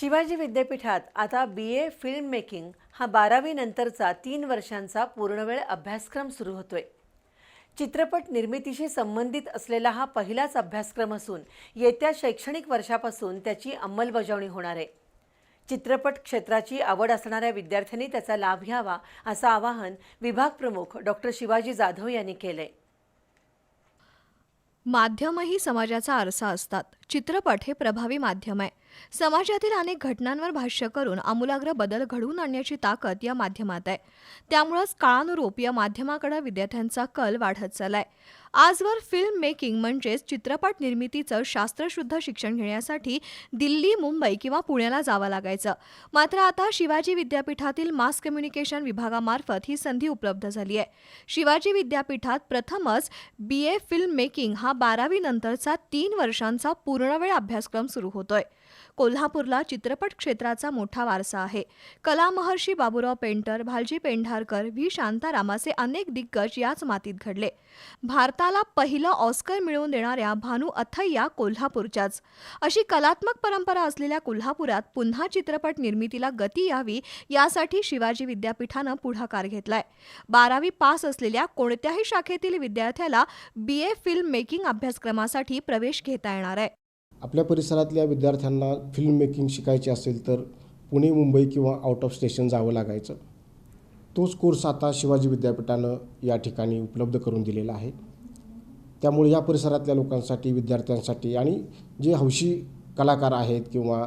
शिवाजी विद्यापीठात आता बी ए film making हा बारावी नंतरचा तीन वर्षांचा पूर्णवेळ अभ्यासक्रम सुरू होतोय. चित्रपट निर्मितीशी संबंधित असलेला हा पहिलाच अभ्यासक्रम असून येत्या शैक्षणिक वर्षापासून त्याची अंमलबजावणी होणार आहे. चित्रपट क्षेत्राची आवड असणाऱ्या विद्यार्थ्यांनी त्याचा लाभ घ्यावा असं आवाहन विभाग प्रमुख डॉक्टर शिवाजी जाधव यांनी केलंय. माध्यमही समाजाचा आरसा असतात. चित्रपट हे प्रभावी माध्यम आहे. समाजातील अनेक घटनांवर भाष्य करून आमूलाग्र बदल घडवून आणण्याची ताकद या माध्यमात आहे. त्यामुळंच काळानुरूप या माध्यमाकडे विद्यार्थ्यांचा कल वाढत चाललाय. आजवर फिल्म मेकिंग म्हणजेच चित्रपट निर्मितीचं शास्त्रशुद्ध शिक्षण घेण्यासाठी दिल्ली मुंबई किंवा पुण्याला जावं लागायचं. मात्र आता शिवाजी विद्यापीठातील मास कम्युनिकेशन विभागामार्फत ही संधी उपलब्ध झाली आहे. शिवाजी विद्यापीठात प्रथमच बी ए फिल्म मेकिंग हा बारावी नंतरचा तीन वर्षांचा पूर्णवेळ अभ्यासक्रम सुरू होतोय. कोल्हापूरला चित्रपट क्षेत्राचा मोठा वारसा आहे. कलामहर्षी बाबुराव बाबूराव पेंटर भालजी पेंढारकर व्ही. शांताराम असे अनेक दिग्गज याच मातीत घडले. भारताला पहिलं ऑस्कर मिळवून देणाऱ्या भानू अथय्या कोल्हापूरच्याच. अशी कलात्मक परंपरा असलेल्या कोल्हापुरात पुन्हा चित्रपट निर्मितीला गती यावी यासाठी शिवाजी विद्यापीठानं पुढाकार घेतलाय. बारावी पास असलेल्या कोणत्याही शाखेतील विद्यार्थ्याला बी. ए. फिल्म मेकिंग अभ्यासक्रमासाठी प्रवेश घेता येणार आहे. आपल्या परिसरातल्या विद्यार्थ्यांना फिल्म मेकिंग शिकायची असेल तर पुणे मुंबई किंवा आउट ऑफ स्टेशन जावं लागायचं. तोच कोर्स आता शिवाजी विद्यापीठानं या ठिकाणी उपलब्ध करून दिलेला आहे. त्यामुळे या परिसरातल्या लोकांसाठी विद्यार्थ्यांसाठी आणि जे हौशी कलाकार आहेत किंवा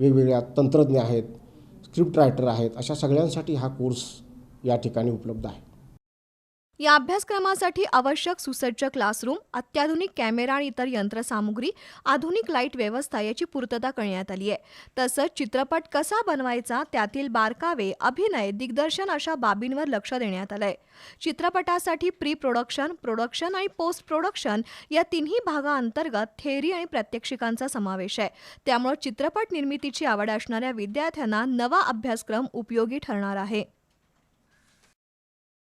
वेगवेगळ्या तंत्रज्ञ आहेत स्क्रिप्ट रायटर आहेत अशा सगळ्यांसाठी हा कोर्स या ठिकाणी उपलब्ध आहे. या अभ्यासक्रमासाठी आवश्यक सुसज्ज क्लासरूम अत्याधुनिक कॅमेरा आणि इतर यंत्रसामुग्री आधुनिक लाइट व्यवस्था याची पूर्तता करण्यात आली आहे. तसंच चित्रपट कसा बनवायचा त्यातील बारकावे अभिनय दिग्दर्शन अशा बाबींवर लक्ष देण्यात आलंय. चित्रपटासाठी प्री प्रोडक्शन प्रोडक्शन आणि पोस्ट प्रोडक्शन या तिन्ही भागाअंतर्गत थेअरी आणि प्रात्यक्षिकांचा समावेश आहे. त्यामुळे चित्रपट निर्मितीची आवड असणाऱ्या विद्यार्थ्यांना नवा अभ्यासक्रम उपयोगी ठरणार आहे.